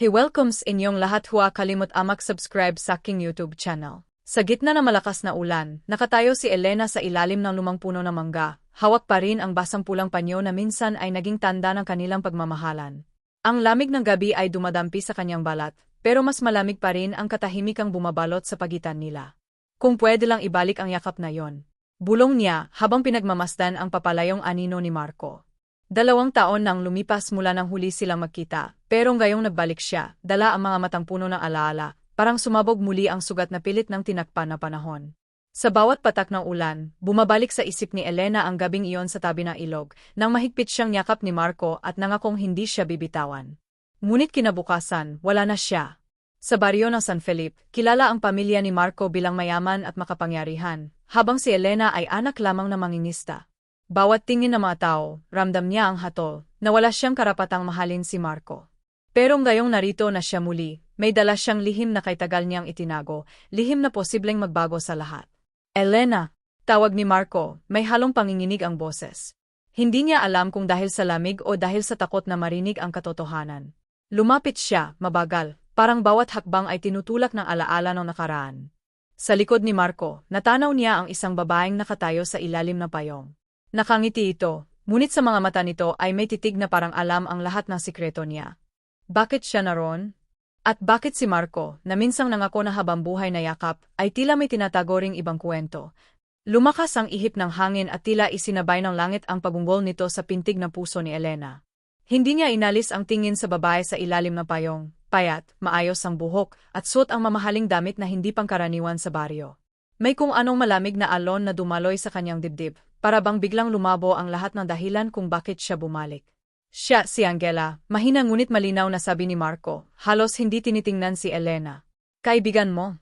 He welcomes inyong lahat huwa kalimot amak subscribe sa aking YouTube channel. Sa gitna ng malakas na ulan, nakatayo si Elena sa ilalim ng lumang puno ng mangga. Hawak pa rin ang basang pulang panyo na minsan ay naging tanda ng kanilang pagmamahalan. Ang lamig ng gabi ay dumadampi sa kanyang balat, pero mas malamig pa rin ang katahimikang bumabalot sa pagitan nila. Kung pwede lang ibalik ang yakap na yon. Bulong niya habang pinagmamasdan ang papalayong anino ni Marco. Dalawang taon nang lumipas mula nang huli silang magkita, pero ngayong nagbalik siya, dala ang mga matang puno ng alaala, parang sumabog muli ang sugat na pilit ng tinakpan na panahon. Sa bawat patak ng ulan, bumabalik sa isip ni Elena ang gabing iyon sa tabi ng ilog, nang mahigpit siyang yakap ni Marco at nangakong hindi siya bibitawan. Ngunit kinabukasan, wala na siya. Sa baryo ng San Felipe, kilala ang pamilya ni Marco bilang mayaman at makapangyarihan, habang si Elena ay anak lamang na mangingista. Bawat tingin ng mga tao, ramdam niya ang hatol, na wala siyang karapatang mahalin si Marco. Pero ngayong narito na siya muli, may dala siyang lihim na kay tagal niyang itinago, lihim na posibleng magbago sa lahat. Elena, tawag ni Marco, may halong panginginig ang boses. Hindi niya alam kung dahil sa lamig o dahil sa takot na marinig ang katotohanan. Lumapit siya, mabagal, parang bawat hakbang ay tinutulak ng alaala ng nakaraan. Sa likod ni Marco, natanaw niya ang isang babaeng nakatayo sa ilalim ng payong. Nakangiti ito, ngunit sa mga mata nito ay may titig na parang alam ang lahat ng sikreto niya. Bakit siya naroon? At bakit si Marco, na minsang nangako na habang buhay na yakap, ay tila may tinatago ring ibang kwento? Lumakas ang ihip ng hangin at tila isinabay ng langit ang pagunggol nito sa pintig na puso ni Elena. Hindi niya inalis ang tingin sa babae sa ilalim ng payong, payat, maayos ang buhok, at suot ang mamahaling damit na hindi pangkaraniwan sa baryo. May kung anong malamig na alon na dumaloy sa kanyang dibdib, para bang biglang lumabo ang lahat ng dahilan kung bakit siya bumalik. Siya, si Angela, mahina ngunit malinaw na sabi ni Marco, halos hindi tinitingnan si Elena. Kaibigan mo?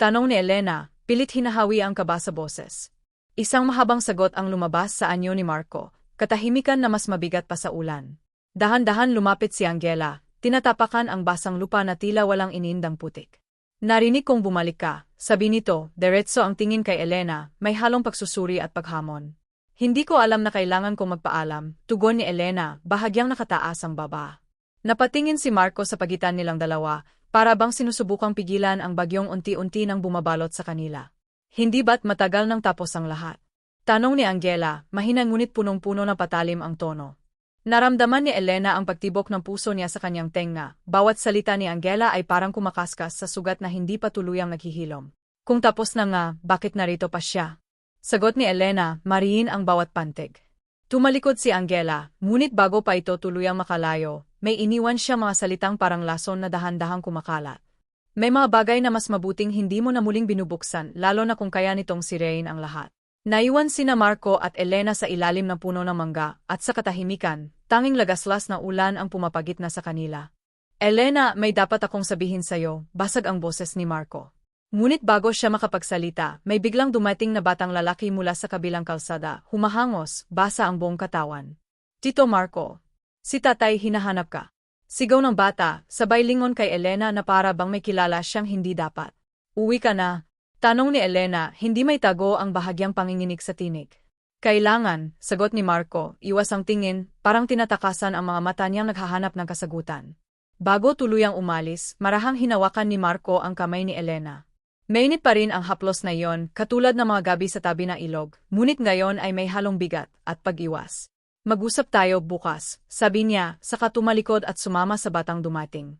Tanong ni Elena, pilit hinahawi ang kaba sa boses. Isang mahabang sagot ang lumabas sa anyo ni Marco, katahimikan na mas mabigat pa sa ulan. Dahan-dahan lumapit si Angela, tinatapakan ang basang lupa na tila walang inindang putik. Narinig kong bumalik ka, sabi nito, diretso ang tingin kay Elena, may halong pagsusuri at paghamon. Hindi ko alam na kailangan kong magpaalam, tugon ni Elena, bahagyang nakataas ang baba. Napatingin si Marco sa pagitan nilang dalawa, para bang sinusubukang pigilan ang bagyong unti-unti nang bumabalot sa kanila. Hindi ba't matagal nang tapos ang lahat? Tanong ni Angela, mahina ngunit punong-puno na patalim ang tono. Naramdaman ni Elena ang pagtibok ng puso niya sa kanyang tenga, bawat salita ni Angela ay parang kumakaskas sa sugat na hindi pa tuluyang naghihilom. Kung tapos na nga, bakit narito pa siya? Sagot ni Elena, mariin ang bawat pantig. Tumalikod si Angela, ngunit bago pa ito tuluyang makalayo, may iniwan siya mga salitang parang lason na dahan-dahang kumakalat. May mga bagay na mas mabuting hindi mo na muling binubuksan, lalo na kung kaya nitong sirein ang lahat. Naiwan sina Marco at Elena sa ilalim ng puno ng mangga, at sa katahimikan, tanging lagaslas na ulan ang pumapagit na sa kanila. Elena, may dapat akong sabihin sa'yo, basag ang boses ni Marco. Ngunit bago siya makapagsalita, may biglang dumating na batang lalaki mula sa kabilang kalsada, humahangos, basa ang buong katawan. Tito Marco. Si tatay hinahanap ka. Sigaw ng bata, sabay lingon kay Elena na para bang may kilala siyang hindi dapat. Uwi ka na. Tanong ni Elena, hindi may tago ang bahagyang panginginig sa tinig. Kailangan, sagot ni Marco, iwas ang tingin, parang tinatakasan ang mga mata niyang naghahanap ng kasagutan. Bago tuluyang umalis, marahang hinawakan ni Marco ang kamay ni Elena. Mainit pa rin ang haplos na iyon, katulad ng mga gabi sa tabi ng ilog, ngunit ngayon ay may halong bigat at pag-iwas. Mag-usap tayo bukas, sabi niya, saka tumalikod at sumama sa batang dumating.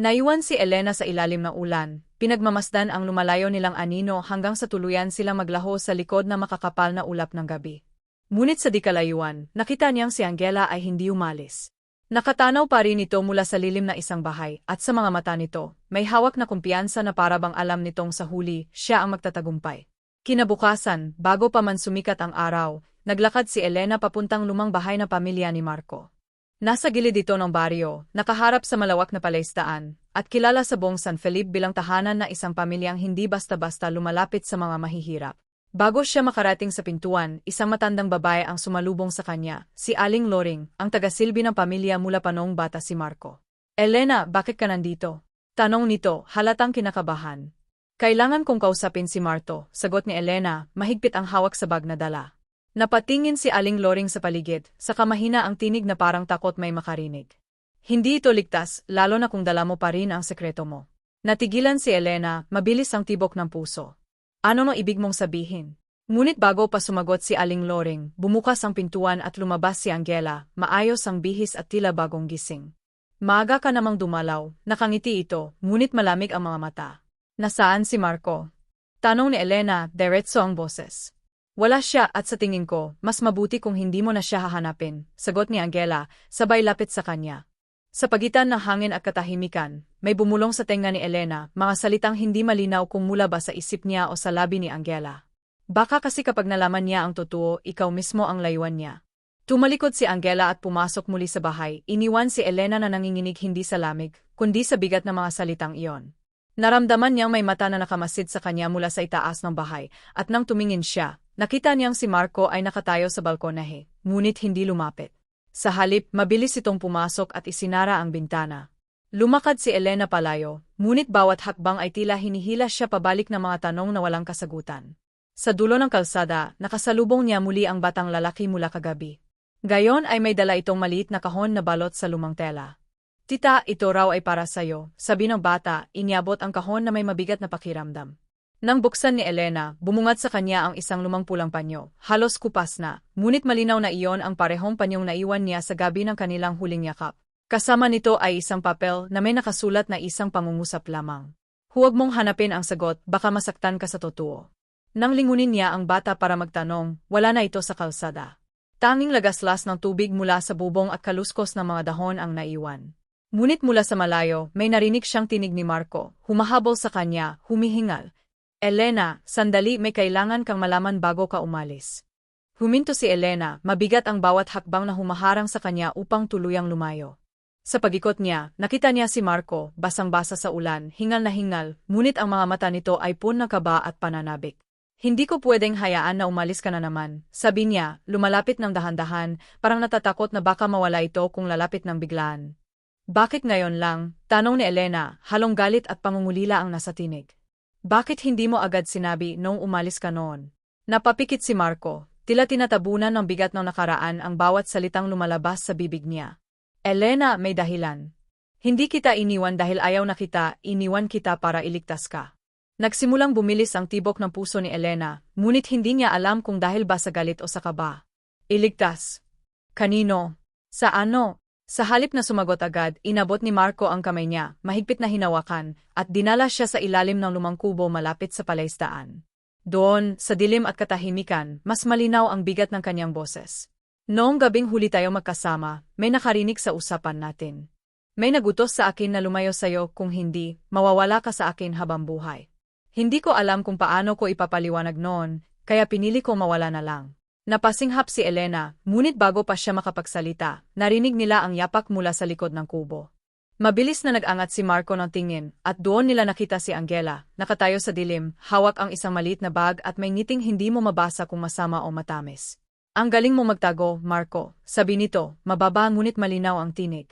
Naiwan si Elena sa ilalim ng ulan, pinagmamasdan ang lumalayo nilang anino hanggang sa tuluyan silang maglaho sa likod na makakapal na ulap ng gabi. Ngunit sa di kalayuan, nakita niyang si Angela ay hindi umalis. Nakatanaw pa rin ito mula sa lilim na isang bahay, at sa mga mata nito, may hawak na kumpiyansa na parabang alam nitong sa huli, siya ang magtatagumpay. Kinabukasan, bago pa man sumikat ang araw, naglakad si Elena papuntang lumang bahay na pamilya ni Marco. Nasa gilid ito ng baryo, nakaharap sa malawak na palaistaan, at kilala sa buong San Felipe bilang tahanan na isang pamilyang hindi basta-basta lumalapit sa mga mahihirap. Bago siya makarating sa pintuan, isang matandang babae ang sumalubong sa kanya, si Aling Loring, ang tagasilbi ng pamilya mula pa noong bata si Marco. Elena, bakit ka nandito? Tanong nito, halatang kinakabahan. Kailangan kong kausapin si Marto, sagot ni Elena, mahigpit ang hawak sa bag na dala. Napatingin si Aling Loring sa paligid, sa kamahina ang tinig na parang takot may makarinig. Hindi ito ligtas, lalo na kung dala mo pa rin ang sekreto mo. Natigilan si Elena, mabilis ang tibok ng puso. Ano no ibig mong sabihin? Ngunit bago pa sumagot si Aling Loring, bumukas ang pintuan at lumabas si Angela, maayos ang bihis at tila bagong gising. Maaga ka namang dumalaw, nakangiti ito, ngunit malamig ang mga mata. Nasaan si Marco? Tanong ni Elena, diretso ang boses. Wala siya at sa tingin ko, mas mabuti kung hindi mo na siya hahanapin, sagot ni Angela, sabay lapit sa kanya. Sa pagitan ng hangin at katahimikan, may bumulong sa tenga ni Elena, mga salitang hindi malinaw kung mula ba sa isip niya o sa labi ni Angela. Baka kasi kapag nalaman niya ang totoo, ikaw mismo ang layuan niya. Tumalikod si Angela at pumasok muli sa bahay, iniwan si Elena na nanginginig hindi sa lamig, kundi sa bigat ng mga salitang iyon. Naramdaman niyang may mata na nakamasid sa kanya mula sa itaas ng bahay, at nang tumingin siya, nakita niyang si Marco ay nakatayo sa balkonahe, ngunit hindi lumapit. Sa halip, mabilis itong pumasok at isinara ang bintana. Lumakad si Elena palayo, ngunit bawat hakbang ay tila hinihila siya pabalik ng mga tanong na walang kasagutan. Sa dulo ng kalsada, nakasalubong niya muli ang batang lalaki mula kagabi. Gayon ay may dala itong maliit na kahon na balot sa lumang tela. Tita, ito raw ay para sa'yo, sabi ng bata, iniabot ang kahon na may mabigat na pakiramdam. Nang buksan ni Elena, bumungat sa kanya ang isang lumang pulang panyo, halos kupas na, ngunit malinaw na iyon ang parehong panyong naiwan niya sa gabi ng kanilang huling yakap. Kasama nito ay isang papel na may nakasulat na isang pangungusap lamang. Huwag mong hanapin ang sagot, baka masaktan ka sa totoo. Nang lingunin niya ang bata para magtanong, wala na ito sa kalsada. Tanging lagaslas ng tubig mula sa bubong at kaluskos ng mga dahon ang naiwan. Ngunit mula sa malayo, may narinig siyang tinig ni Marco, humahabol sa kanya, humihingal, Elena, sandali may kailangan kang malaman bago ka umalis. Huminto si Elena, mabigat ang bawat hakbang na humaharang sa kanya upang tuluyang lumayo. Sa pagikot niya, nakita niya si Marco, basang-basa sa ulan, hingal na hingal, ngunit ang mga mata nito ay pun ng kaba at pananabik. Hindi ko pwedeng hayaan na umalis ka na naman, sabi niya, lumalapit ng dahan-dahan, parang natatakot na baka mawala ito kung lalapit ng biglaan. Bakit ngayon lang? Tanong ni Elena, halong galit at pangungulila ang nasa tinig. Bakit hindi mo agad sinabi nung umalis ka noon? Napapikit si Marco, tila tinatabunan ng bigat ng nakaraan ang bawat salitang lumalabas sa bibig niya. Elena, may dahilan. Hindi kita iniwan dahil ayaw na kita, iniwan kita para iligtas ka. Nagsimulang bumilis ang tibok ng puso ni Elena, ngunit hindi niya alam kung dahil ba sa galit o sa kaba. Iligtas. Kanino? Sa ano? Sa halip na sumagot agad, inabot ni Marco ang kamay niya, mahigpit na hinawakan, at dinala siya sa ilalim ng lumang kubo malapit sa palaisdaan. Doon, sa dilim at katahimikan, mas malinaw ang bigat ng kanyang boses. Noong gabing huli tayo magkasama, may nakarinig sa usapan natin. May nagutos sa akin na lumayo sa'yo kung hindi, mawawala ka sa akin habang buhay. Hindi ko alam kung paano ko ipapaliwanag noon, kaya pinili ko mawala na lang. Napasinghap si Elena, ngunit bago pa siya makapagsalita, narinig nila ang yapak mula sa likod ng kubo. Mabilis na nag-angat si Marco ng tingin, at doon nila nakita si Angela, nakatayo sa dilim, hawak ang isang maliit na bag at may ngiting hindi mo mabasa kung masama o matamis. Ang galing mo magtago, Marco, sabi nito, mababa ngunit malinaw ang tinig.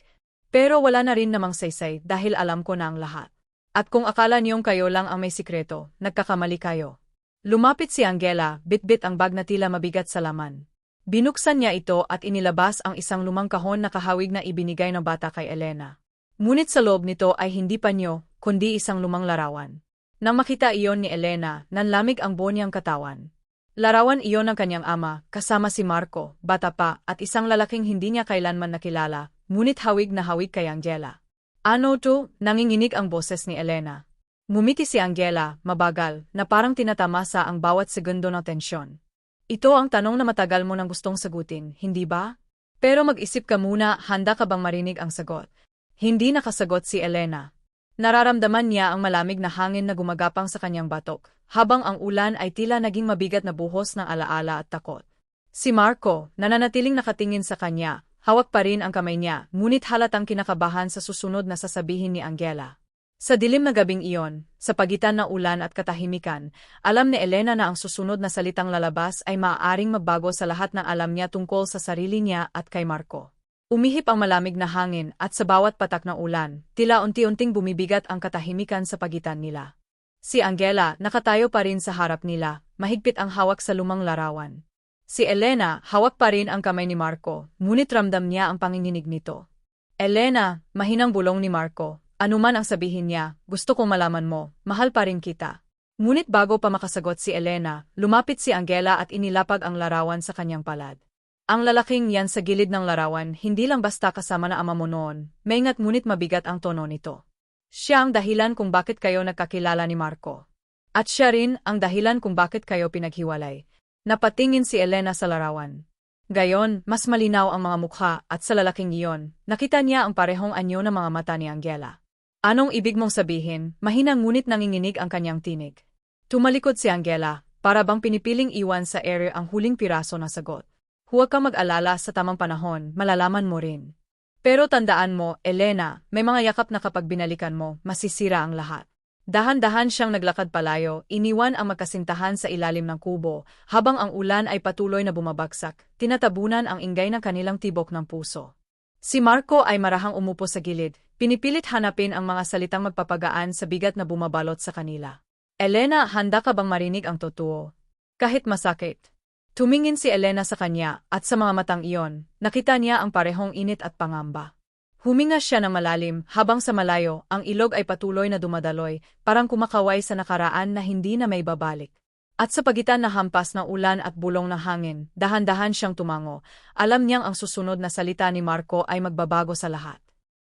Pero wala na rin namang saysay dahil alam ko na ang lahat. At kung akala niyong kayo lang ang may sikreto, nagkakamali kayo. Lumapit si Angela, bitbit ang bag na tila mabigat sa laman. Binuksan niya ito at inilabas ang isang lumang kahon na kahawig na ibinigay ng bata kay Elena. Ngunit sa loob nito ay hindi panyo, kundi isang lumang larawan. Nang makita iyon ni Elena, nanlamig ang buo katawan. Larawan iyon ng kanyang ama, kasama si Marco, bata pa, at isang lalaking hindi niya kailanman nakilala, ngunit hawig na hawig kay Angela. Ano to? Nanginginig ang boses ni Elena. Ngumiti si Angela, mabagal, na parang tinatamasa ang bawat segundo ng tensyon. Ito ang tanong na matagal mo nang gustong sagutin, hindi ba? Pero mag-isip ka muna, handa ka bang marinig ang sagot? Hindi nakasagot si Elena. Nararamdaman niya ang malamig na hangin na gumagapang sa kanyang batok, habang ang ulan ay tila naging mabigat na buhos ng alaala at takot. Si Marco, nananatiling nakatingin sa kanya, hawak pa rin ang kamay niya, ngunit halatang kinakabahan sa susunod na sasabihin ni Angela. Sa dilim na gabing iyon, sa pagitan ng ulan at katahimikan, alam ni Elena na ang susunod na salitang lalabas ay maaaring magbago sa lahat ng alam niya tungkol sa sarili niya at kay Marco. Umihip ang malamig na hangin at sa bawat patak ng ulan, tila unti-unting bumibigat ang katahimikan sa pagitan nila. Si Angela, nakatayo pa rin sa harap nila, mahigpit ang hawak sa lumang larawan. Si Elena, hawak pa rin ang kamay ni Marco, ngunit ramdam niya ang panginginig nito. Elena, mahinang bulong ni Marco. Anuman ang sabihin niya, gusto kong malaman mo, mahal pa rin kita. Ngunit bago pa makasagot si Elena, lumapit si Angela at inilapag ang larawan sa kanyang palad. Ang lalaking yan sa gilid ng larawan, hindi lang basta kasama na ama mo noon, maingat ngunit mabigat ang tono nito. Siya ang dahilan kung bakit kayo nagkakilala ni Marco. At siya rin ang dahilan kung bakit kayo pinaghiwalay. Napatingin si Elena sa larawan. Gayon, mas malinaw ang mga mukha at sa lalaking iyon, nakita niya ang parehong anyo ng mga mata ni Angela. Anong ibig mong sabihin, mahinang ngunit nanginginig ang kanyang tinig. Tumalikod si Angela, para bang pinipiling iwan sa ere ang huling piraso na sagot. Huwag kang mag-alala sa tamang panahon, malalaman mo rin. Pero tandaan mo, Elena, may mga yakap na kapag binalikan mo, masisira ang lahat. Dahan-dahan siyang naglakad palayo, iniwan ang magkasintahan sa ilalim ng kubo, habang ang ulan ay patuloy na bumabagsak, tinatabunan ang ingay ng kanilang tibok ng puso. Si Marco ay marahang umupo sa gilid, pinipilit hanapin ang mga salitang magpapagaan sa bigat na bumabalot sa kanila. Elena, handa ka bang marinig ang totoo? Kahit masakit. Tumingin si Elena sa kanya, at sa mga matang iyon, nakita niya ang parehong init at pangamba. Huminga siya ng malalim, habang sa malayo, ang ilog ay patuloy na dumadaloy, parang kumakaway sa nakaraan na hindi na may babalik. At sa pagitan na hampas ng ulan at bulong ng hangin, dahan-dahan siyang tumango. Alam niyang ang susunod na salita ni Marco ay magbabago sa lahat.